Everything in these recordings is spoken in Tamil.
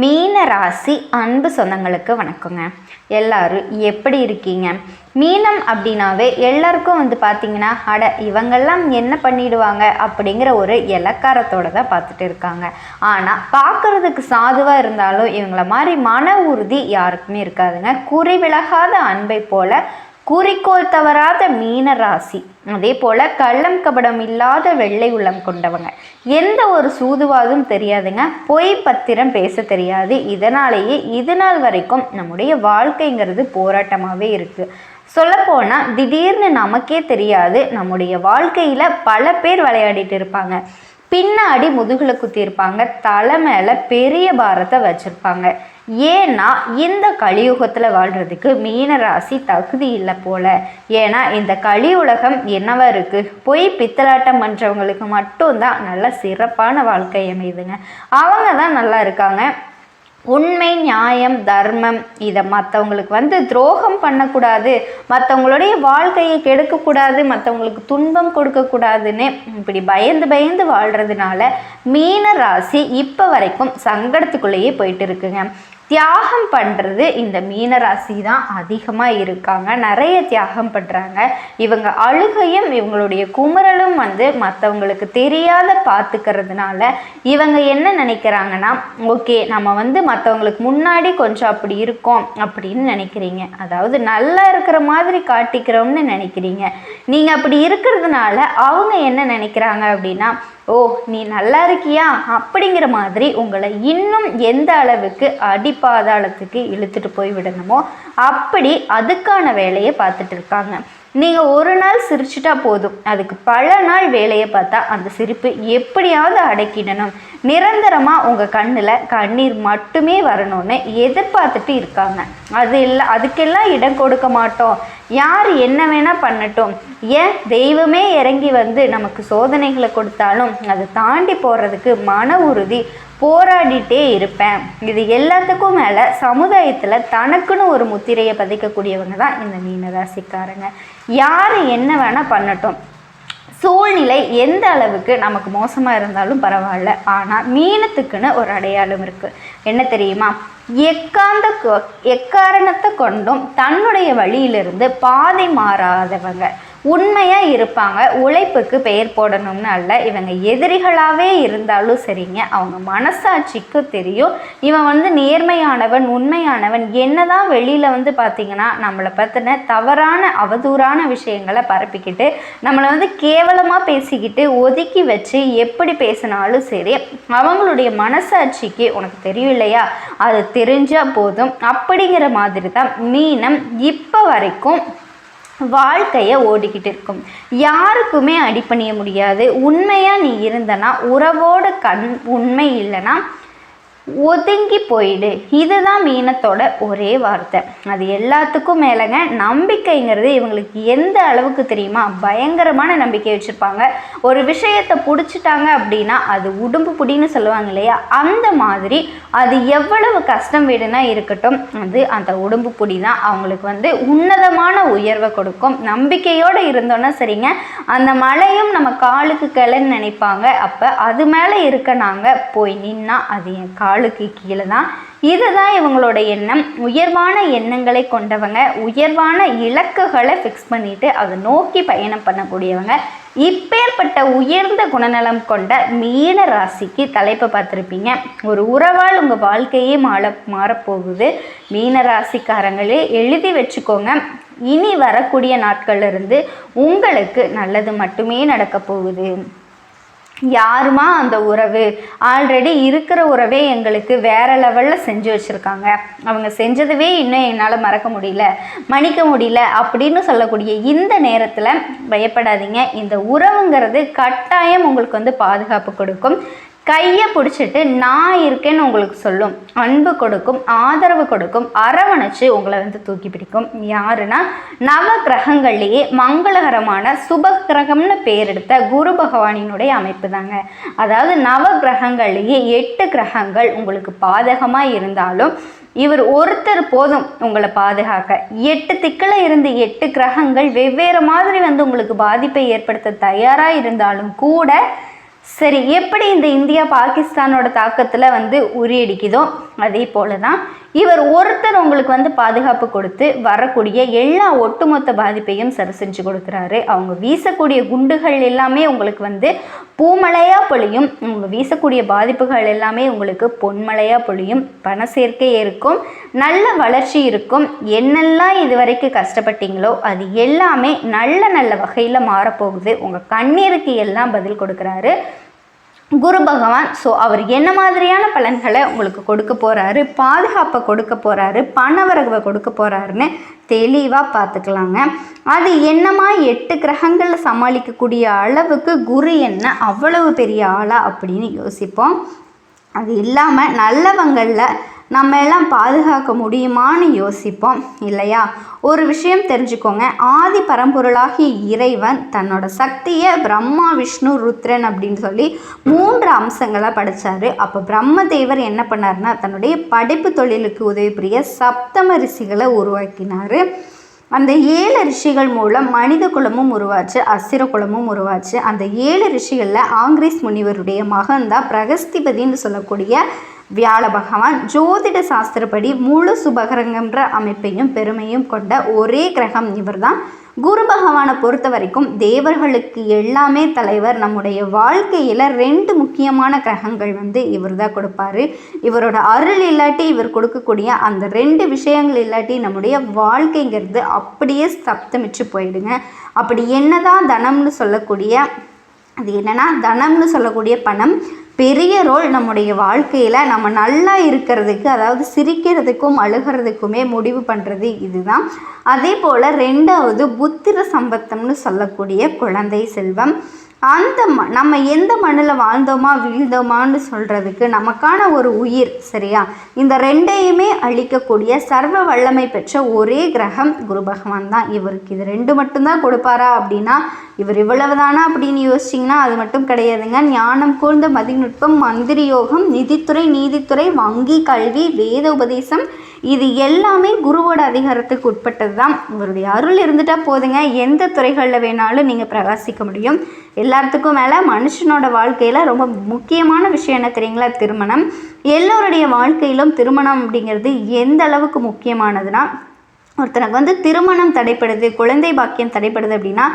மீன ராசி அன்பு சொந்தங்களுக்கு வணக்கங்க. எல்லாரும் எப்படி இருக்கீங்க? மீனம் அப்படின்னாவே எல்லாருக்கும் வந்து பார்த்தீங்கன்னா அட இவங்கெல்லாம் என்ன பண்ணிடுவாங்க அப்படிங்கிற ஒரு இலக்காரத்தோட தான் பார்த்துட்டு இருக்காங்க. ஆனால் பார்க்குறதுக்கு சாதுவாக இருந்தாலும் இவங்கள மாதிரி மன உறுதி யாருக்குமே இருக்காதுங்க. குறிவிலகாத அன்பை போல குறிக்கோள் தவறாத மீன ராசி. அதே போல் கள்ளம் கபடம் இல்லாத வெள்ளை உள்ளம் கொண்டவங்க. எந்த ஒரு சூதுவாதும் தெரியாதுங்க. பொய் பத்திரம் பேச தெரியாது. இதனாலேயே இது நாள் வரைக்கும் நம்முடைய வாழ்க்கைங்கிறது போராட்டமாகவே இருக்குது சொல்லப்போனால் திடீர்னு நமக்கே தெரியாது. நம்முடைய வாழ்க்கையில் பல பேர் விளையாடிட்டு இருப்பாங்க. பின்னாடி முதுகில் குத்தியிருப்பாங்க. தலை மேலே பெரிய பாரத்தை வச்சுருப்பாங்க. ஏன்னா இந்த கலியுகத்தில் வாழ்கிறதுக்கு மீன ராசி தகுதி இல்லை போல. ஏன்னா இந்த கலியுலகம் என்னவா இருக்குது பொய் பித்தலாட்டம் பண்ணுறவங்களுக்கு மட்டும்தான் நல்ல சிறப்பான வாழ்க்கை அமையுதுங்க. அவங்க தான் நல்லா இருக்காங்க. உண்மை நியாயம் தர்மம் இதை மற்றவங்களுக்கு வந்து துரோகம் பண்ணக்கூடாது. மற்றவங்களுடைய வாழ்க்கையை கெடுக்கக்கூடாது. மற்றவங்களுக்கு துன்பம் கொடுக்கக்கூடாதுன்னு இப்படி பயந்து பயந்து வாழ்கிறதுனால மீன ராசி இப்போ வரைக்கும் சங்கடத்துக்குள்ளேயே போயிட்டு இருக்குங்க. தியாகம் பண்ணுறது இந்த மீனராசி தான் அதிகமாக இருக்காங்க. நிறைய தியாகம் பண்ணுறாங்க இவங்க அழுகையும் இவங்களுடைய குமுறலும் வந்து மற்றவங்களுக்கு தெரியாத பார்த்துக்கிறதுனால இவங்க என்ன நினைக்கிறாங்கன்னா ஓகே நம்ம வந்து மற்றவங்களுக்கு முன்னாடி கொஞ்சம் அப்படி இருக்கோம் அப்படின்னு நினைக்கிறீங்க. அதாவது நல்லா இருக்கிற மாதிரி காட்டிக்கிறோம்னு நினைக்கிறீங்க. நீங்கள் அப்படி இருக்கிறதுனால அவங்க என்ன நினைக்கிறாங்க அப்படின்னா ஓ நீ நல்லா இருக்கியா? அப்படிங்கிற மாதிரி உங்களை இன்னும் எந்த அளவுக்கு அடிப்பாதாளத்துக்கு இழுத்துட்டு போய் விடணுமோ அப்படி அதுக்கான வேலையை பார்த்துட்டு இருக்காங்க. நீங்கள் ஒரு நாள் சிரிச்சிட்டா போதும். அதுக்கு பல நாள் வேலையை பார்த்தா அந்த சிரிப்பு எப்படியாவது அடக்கிடணும். நிரந்தரமாக உங்கள் கண்ணில் கண்ணீர் மட்டுமே வரணும்னு எதிர்பார்த்துட்டு இருக்காங்க. அது இல்லை அதுக்கெல்லாம் இடம் கொடுக்க மாட்டோம். யார் என்ன வேணால் பண்ணட்டும். ஏன்? தெய்வமே இறங்கி வந்து நமக்கு சோதனைகளை கொடுத்தாலும் அதை தாண்டி போகிறதுக்கு மன உறுதி போராடிட்டே இருப்பேன். இது எல்லாத்துக்கும் மேலே சமுதாயத்தில் தனக்குன்னு ஒரு முத்திரையை பதிக்கக்கூடியவங்க தான் இந்த மீனராசிக்காரங்க. யார் என்ன வேணால் பண்ணட்டும். சூழ்நிலை எந்த அளவுக்கு நமக்கு மோசமாக இருந்தாலும் பரவாயில்ல. ஆனால் மீனத்துக்குன்னு ஒரு அடையாளம் இருக்குது என்ன தெரியுமா? எக்காந்த எக்காரணத்தை கொண்டும் தன்னுடைய வழியிலிருந்து பாதை மாறாதவங்க உண்மையாக இருப்பாங்க உழைப்புக்கு பெயர் போடணும்னு அல்ல. இவங்க எதிரிகளாகவே இருந்தாலும் சரிங்க. அவங்க மனசாட்சிக்கு தெரியும். இவன் வந்து நேர்மையானவன் உண்மையானவன். என்னதான் வெளியில் வந்து பார்த்திங்கன்னா நம்மளை பற்றின தவறான அவதூறான விஷயங்களை பரப்பிக்கிட்டு நம்மளை வந்து கேவலமாக பேசிக்கிட்டு ஒதுக்கி வச்சு எப்படி பேசினாலும் சரி அவங்களுடைய மனசாட்சிக்கு உனக்கு தெரியும் இல்லையா? அது தெரிஞ்சால் போதும். அப்படிங்கிற மாதிரி தான் மீனம் இப்போ வரைக்கும் வாழ்க்கையை ஓடிக்கிட்டு இருக்கும். யாருக்குமே அடிப்பணிய முடியாது. உண்மையாக நீ இருந்தனா உறவோட கண் உண்மை இல்லைன்னா ஒதுங்கி போயிடு. இதுதான் மீனத்தோட ஒரே வார்த்தை. அது எல்லாத்துக்கும் மேலேங்க நம்பிக்கைங்கிறது இவங்களுக்கு எந்த அளவுக்கு தெரியுமா? பயங்கரமான நம்பிக்கை வச்சுருப்பாங்க. ஒரு விஷயத்தை பிடிச்சிட்டாங்க அப்படின்னா அது உடும்பு புடின்னு சொல்லுவாங்க இல்லையா? அந்த மாதிரி அது எவ்வளவு கஷ்டம் வீடுனா இருக்கட்டும் அது அந்த உடம்பு புடி தான். அவங்களுக்கு வந்து உன்னதமான உயர்வை கொடுக்கும். நம்பிக்கையோடு இருந்தோன்னா சரிங்க. அந்த மலையும் நம்ம காலுக்கு கிளைன்னு நினைப்பாங்க. அப்போ அது மேலே இருக்க நாங்கள் போய் நின்னா அது என் காலுக்கு கீழே தான் இதுதான் இவங்களோட எண்ணம். உயர்வான எண்ணங்களை கொண்டவங்க உயர்வான இலக்குகளை ஃபிக்ஸ் பண்ணிட்டு அதை நோக்கி பயணம் பண்ணக்கூடியவங்க. இப்பேற்பட்ட உயர்ந்த குணநலம் கொண்ட மீன ராசிக்கு தலைப்பு பார்த்துருப்பீங்க. ஒரு உறவால் உங்கள் வாழ்க்கையே மாற மாறப்போகுது. மீன ராசிக்காரங்களே எழுதி வச்சுக்கோங்க. இனி வரக்கூடிய நாட்கள்லேருந்து உங்களுக்கு நல்லது மட்டுமே நடக்க போகுது. யாருமா அந்த உறவு? ஆல்ரெடி இருக்கிற உறவே எங்களுக்கு வேற லெவலில் செஞ்சு வச்சுருக்காங்க. அவங்க செஞ்சதுவே இன்னும் என்னால் மறக்க முடியல மன்னிக்க முடியல அப்படின்னு சொல்லக்கூடிய இந்த நேரத்தில் பயப்படாதீங்க. இந்த உறவுங்கிறது கட்டாயம் உங்களுக்கு வந்து பாதுகாப்பு கொடுக்கும். கையை பிடிச்சிட்டு நான் இருக்கேன்னு உங்களுக்கு சொல்லும். அன்பு கொடுக்கும் ஆதரவு கொடுக்கும் அரவணைச்சு உங்களை வந்து தூக்கி பிடிக்கும். யாருன்னா நவ கிரகங்கள்லேயே மங்களகரமான சுப கிரகம்னு பேர் எடுத்த குரு பகவானினுடைய அமைப்பு தாங்க. அதாவது நவ கிரகங்கள்லேயே எட்டு கிரகங்கள் உங்களுக்கு பாதகமாக இருந்தாலும் இவர் ஒருத்தர் போதும் உங்களை பாதுகாக்க. எட்டு திக்கில் இருந்து எட்டு கிரகங்கள் வெவ்வேறு மாதிரி வந்து உங்களுக்கு பாதிப்பை ஏற்படுத்த தயாராக இருந்தாலும் கூட சரி எப்படி இந்த இந்தியா பாகிஸ்தானோட தாக்கத்தில் வந்து உரியடிக்குதோ அதே போல தான் இவர் ஒருத்தர் உங்களுக்கு வந்து பாதுகாப்பு கொடுத்து வரக்கூடிய எல்லா ஒட்டுமொத்த பாதிப்பையும் சரி செஞ்சு கொடுக்குறாரு. அவங்க வீசக்கூடிய குண்டுகள் எல்லாமே உங்களுக்கு வந்து பூமழையாக பொழியும். அவங்க வீசக்கூடிய பாதிப்புகள் எல்லாமே உங்களுக்கு பொன்மழையாக பொழியும். பண சேர்க்கை இருக்கும். நல்ல வளர்ச்சி இருக்கும். என்னெல்லாம் இது வரைக்கும் கஷ்டப்பட்டீங்களோ அது எல்லாமே நல்ல நல்ல வகையில் மாறப்போகுது. உங்கள் கண்ணீருக்கு எல்லாம் பதில் கொடுக்குறாரு. குரு பகவான் ஸோ அவர் என்ன மாதிரியான பலன்களை உங்களுக்கு கொடுக்க போகிறாரு பாதுகாப்பை கொடுக்க போகிறாரு பணவரவை கொடுக்க போகிறாருன்னு தெளிவாக பார்த்துக்கலாங்க. அது என்னமா எட்டு கிரகங்களில் சமாளிக்கக்கூடிய அளவுக்கு குரு என்ன அவ்வளவு பெரிய ஆளா அப்படின்னு யோசிப்போம். அது இல்லாமல் நல்லவங்களில் நம்ம எல்லாம் பாதுகாக்க முடியுமான்னு யோசிப்போம் இல்லையா? ஒரு விஷயம் தெரிஞ்சுக்கோங்க. ஆதி பரம்பொருளாகிய இறைவன் தன்னோட சக்தியை பிரம்மா விஷ்ணு ருத்ரன் அப்படின்னு சொல்லி மூன்று அம்சங்களை படைச்சாரு. அப்போ பிரம்மதேவர் என்ன பண்ணாருன்னா தன்னுடைய படைப்பு தொழிலுக்கு உதவி புரிய சப்தம ரிஷிகளை உருவாக்கினார். அந்த ஏழு ரிஷிகள் மூலம் மனித குலமும் உருவாச்சு அசிர குலமும் உருவாச்சு. அந்த ஏழு ரிஷிகளில் ஆங்கிரீஸ் முனிவருடைய மகன் தான் பிரகஸ்திபதின்னு சொல்லக்கூடிய வியாழ பகவான் ஜோதிட சாஸ்திரப்படி முழு சுபகரங்கன்ற அமைப்பையும் பெருமையும் கொண்ட ஒரே கிரகம் இவர்தான். குரு பகவானை பொறுத்த வரைக்கும் தேவர்களுக்கு எல்லாமே தலைவர். நம்முடைய வாழ்க்கையில் ரெண்டு முக்கியமான கிரகங்கள் வந்து இவர் தான் கொடுப்பாரு. இவரோட அருள் இல்லாட்டி இவர் கொடுக்கக்கூடிய அந்த ரெண்டு விஷயங்கள் இல்லாட்டி நம்முடைய வாழ்க்கைங்கிறது அப்படியே சப்தமிச்சு போயிடுங்க. அப்படி என்னதான் தனம்னு சொல்லக்கூடிய அது என்னன்னா தனம்னு சொல்லக்கூடிய பணம் பெரிய ரோல் நம்முடைய வாழ்க்கையில் நம்ம நல்லா இருக்கிறதுக்கு அதாவது சிரிக்கிறதுக்கும் அழுகிறதுக்குமே முடிவு பண்ணுறது இதுதான். அதே போல் ரெண்டாவது புத்திர சம்பத்தம்னு சொல்லக்கூடிய குழந்தை செல்வம். அந்த ம நம்ம எந்த மண்ணில் வாழ்ந்தோமா வீழ்ந்தோமான்னு சொல்கிறதுக்கு நமக்கான ஒரு உயிர் சரியா? இந்த ரெண்டையுமே அழிக்கக்கூடிய சர்வ வல்லமை பெற்ற ஒரே கிரகம் குரு பகவான் தான். இவருக்கு இது ரெண்டு மட்டும்தான் கொடுப்பாரா அப்படின்னா இவர் இவ்வளவு தானா அப்படின்னு யோசிச்சிங்கன்னா அது மட்டும் கிடையாதுங்க. ஞானம் கூர்ந்த மதிநுட்பம் மந்திரி யோகம் நிதித்துறை நீதித்துறை வங்கி கல்வி வேத உபதேசம் இது எல்லாமே குருவோட அதிகாரத்துக்கு உட்பட்டது தான் இவருடைய அருள் இருந்துட்டால் போதுங்க. எந்த துறைகளில் வேணாலும் நீங்கள் பிரகாசிக்க முடியும். எல்லாத்துக்கும் மேலே மனுஷனோட வாழ்க்கையில் ரொம்ப முக்கியமான விஷயம் என்ன தெரியுங்களா? திருமணம். எல்லோருடைய வாழ்க்கையிலும் திருமணம் அப்படிங்கிறது எந்த அளவுக்கு முக்கியமானதுன்னா ஒருத்தனுக்கு வந்து திருமணம் தடைப்படுது குழந்தை பாக்கியம் தடைப்படுது அப்படின்னா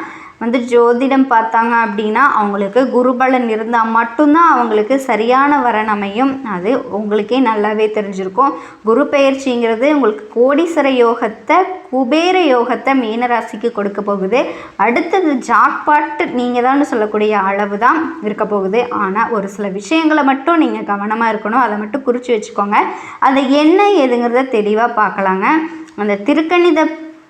வந்து ஜோதிடம் பார்த்தாங்க அப்படின்னா அவங்களுக்கு குருபலன் இருந்தால் மட்டும்தான் அவங்களுக்கு சரியான வரன் அமையும். அது உங்களுக்கே நல்லாவே தெரிஞ்சிருக்கும். குரு பெயர்ச்சிங்கிறது உங்களுக்கு கோடீஸ்வர யோகத்தை குபேர யோகத்தை மீனராசிக்கு கொடுக்க போகுது. அடுத்தது ஜாக்பாட் நீங்கள் தான் சொல்லக்கூடிய அளவு தான் இருக்க போகுது. ஆனால் ஒரு சில விஷயங்களை மட்டும் நீங்கள் கவனமாக இருக்கணும். அதை மட்டும் குறித்து வச்சுக்கோங்க. அது என்ன ஏதுங்கிறத தெளிவாக பார்க்கலாங்க. அந்த திருக்கணித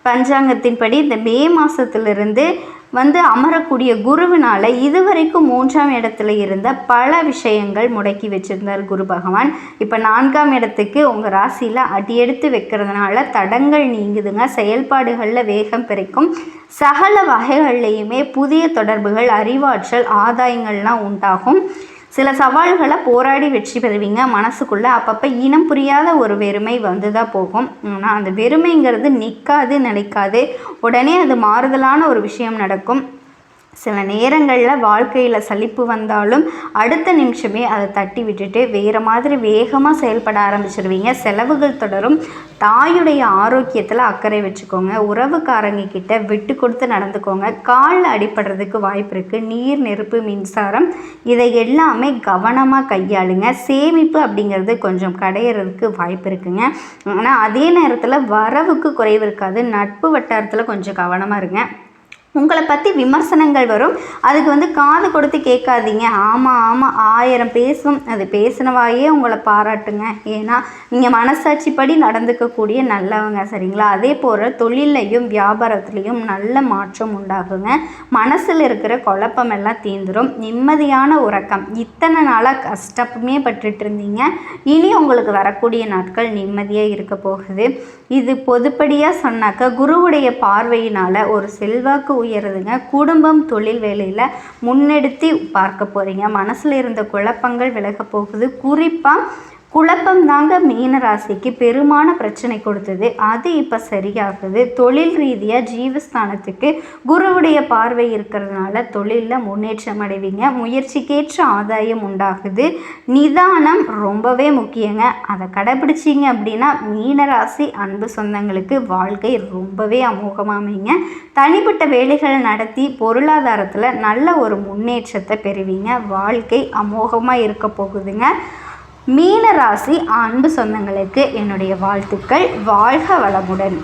பஞ்சாங்கத்தின்படி இந்த மே மாதத்துலேருந்து வந்து அமரக்கூடிய குருவினால் இதுவரைக்கும் மூன்றாம் இடத்துல இருந்த பல விஷயங்கள் முடக்கி வச்சிருந்தார் குரு பகவான். இப்போ நான்காம் இடத்துக்கு உங்கள் ராசியில் அடியெடுத்து வைக்கிறதுனால தடங்கள் நீங்குதுங்க செயல்பாடுகளில் வேகம் பிறக்கும். சகல வகைகள்லையுமே புதிய தொடர்புகள் அறிவாற்றல் ஆதாயங்கள்லாம் உண்டாகும். சில சவால்களை போராடி வெற்றி பெறுவீங்க. மனசுக்குள்ளே அப்பப்போ இனம் புரியாத ஒரு வெறுமை வந்து தான் போகும். ஆனால் அந்த வெறுமைங்கிறது நிற்காது நிலைக்காது. உடனே அது மாறுதலான ஒரு விஷயம் நடக்கும். சில நேரங்களில் வாழ்க்கையில் சலிப்பு வந்தாலும் அடுத்த நிமிஷமே அதை தட்டி விட்டுட்டு வேறு மாதிரி வேகமாக செயல்பட ஆரம்பிச்சிருவீங்க. செலவுகள் தொடரும். தாயுடைய ஆரோக்கியத்தில் அக்கறை வச்சுக்கோங்க. உறவுக்காரங்க கிட்ட விட்டு கொடுத்து நடந்துக்கோங்க. காலில் அடிபடுறதுக்கு வாய்ப்பு இருக்குது நீர் நெருப்பு மின்சாரம் இதை எல்லாமே கவனமாக கையாளுங்க. சேமிப்பு அப்படிங்கிறது கொஞ்சம் கடையிறதுக்கு வாய்ப்பு இருக்குங்க. ஆனால் அதே நேரத்தில் வரவுக்கு குறைவு இருக்காது. நட்பு வட்டாரத்தில் கொஞ்சம் கவனமாக இருங்க. உங்களை பற்றி விமர்சனங்கள் வரும். அதுக்கு வந்து காது கொடுத்து கேட்காதீங்க. ஆமாம் ஆமாம் ஆயிரம் பேசும். அது பேசினவாயே உங்களை பாராட்டுங்க. ஏன்னா நீங்கள் மனசாட்சிப்படி நடந்துக்கக்கூடிய நல்லவங்க சரிங்களா? அதே போல் தொழிலையும் வியாபாரத்துலேயும் நல்ல மாற்றம் உண்டாகுங்க. மனசில் இருக்கிற குழப்பம் எல்லாம் தீந்துடும் நிம்மதியான உறக்கம். இத்தனை நாளாக கஷ்டமே பட்டுட்டு இருந்தீங்க. இனி உங்களுக்கு வரக்கூடிய நாட்கள் நிம்மதியாக இருக்க போகுது. இது பொதுப்படியாக சொன்னாக்க குருவுடைய பார்வையினால் ஒரு செல்வாக்கு உயருதுங்க. குடும்பம் தொழில் வேலையில் முன்னெடுத்து பார்க்க போகிறீங்க மனசில் இருந்த குழப்பங்கள் விலக போகுது. குறிப்பாக குழப்பம் தாங்க மீன ராசிக்கு பெருமான பிரச்சனை கொடுத்தது. அது இப்போ சரியாகுது. தொழில் ரீதியாக ஜீவஸ்தானத்துக்கு குருவுடைய பார்வை இருக்கிறதுனால தொழிலில் முன்னேற்றம் அடைவீங்க. முயற்சிக்கேற்ற ஆதாயம் உண்டாகுது. நிதானம் ரொம்பவே முக்கியங்க. அதை கடைபிடிச்சிங்க அப்படின்னா மீனராசி அன்பு சொந்தங்களுக்கு வாழ்க்கை ரொம்பவே அமோகமாமைங்க தனிப்பட்ட வேலைகளை நடத்தி பொருளாதாரத்தில் நல்ல ஒரு முன்னேற்றத்தை பெறுவீங்க. வாழ்க்கை அமோகமாக இருக்க போகுதுங்க. மீனராசி அன்பு சொந்தங்களுக்கு என்னுடைய வாழ்த்துக்கள். வாழ்க வளமுடன்.